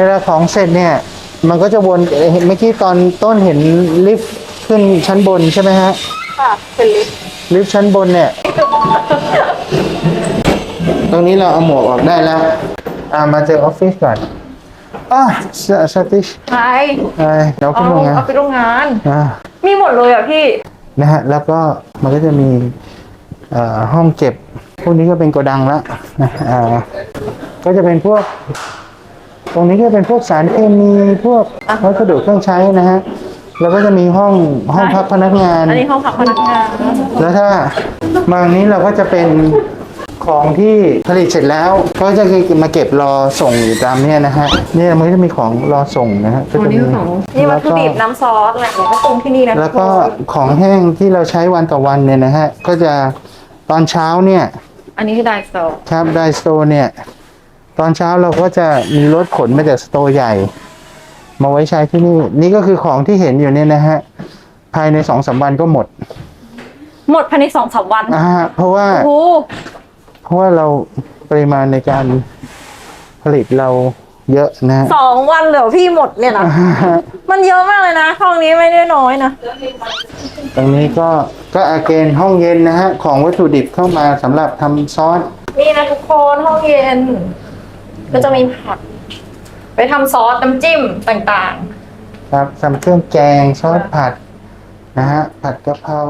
เวลาของเสร็จเนี่ย มันก็จะวนเอ่อเห็นเมื่อกี้ตอนต้นเห็นลิฟต์ขึ้นชั้นบนใช่ไหมฮะ ค่ะเป็นลิฟต์ลิฟต์ชั้นบนเนี่ย ตรงนี้เราเอาหมวกออกได้แล้ว อ่ามาเจอออฟฟิศก่อนอะสสติชใช่ไอเราเอาขึ้นโรงงานเอาไปโรงงาน อ่า มีหมดเลยอะพี่ นะฮะ แล้วก็มันก็จะมีเอ่อห้องเก็บ พวกนี้ก็เป็นโกดังละนะอ่าก็จะเป็นพวก ตรงนี้ก็เป็นพวกสารเคมีพวกวัสดุเครื่องใช้นะฮะแล้วก็จะมีห้องห้องพักพนักงาน อันนี้ห้องพักพนักงาน แล้วถ้าบางนี้เราก็จะเป็นของที่ผลิตเสร็จแล้ว ก็จะมาเก็บรอส่งอยู่ตามเนี้ยนะฮะเนี่ยมันก็จะมีของรอส่งนะฮะก็จะมีนี่วัตถุดิบแล้วก็น้ำซอสอะไรอย่างเงี้ยก็ปรุงที่นี่นะแล้วก็ทุคนของแห้งที่เราใช้วันต่อวันเนี่ยนะฮะก็จะตอนเช้าเนี่ย อันนี้คือไดโซครับไดสโตร์เนี่ย ตอนเช้าเราก็จะมีรถขนมาจากสโตร์ใหญ่ มาไว้ใช้ที่นี่ นี่ก็คือของที่เห็นอยู่เนี่ยนะฮะ ภายในสองสามวันก็หมดหมดภายในสองสามวันอ่าเพราะว่า โอ้โหเพราะว่าเราปริมาณในการผลิตเราเยอะนะฮะสองวันเหลือพี่หมดเนี่ยนะมันเยอะมากเลยนะห้องนี้ไม่ได้น้อยนะตรงนี้ก็ก็อาเกนห้องเย็นนะฮะ ของวัตถุดิบเข้ามาสำหรับทำซอส นี่นะทุกคนห้องเย็น ก็จะมีผัก ไปทำซอสน้ำจิ้มต่างๆ ครับสำเครื่องแกงซอสผัดนะฮะผัดกะเพรา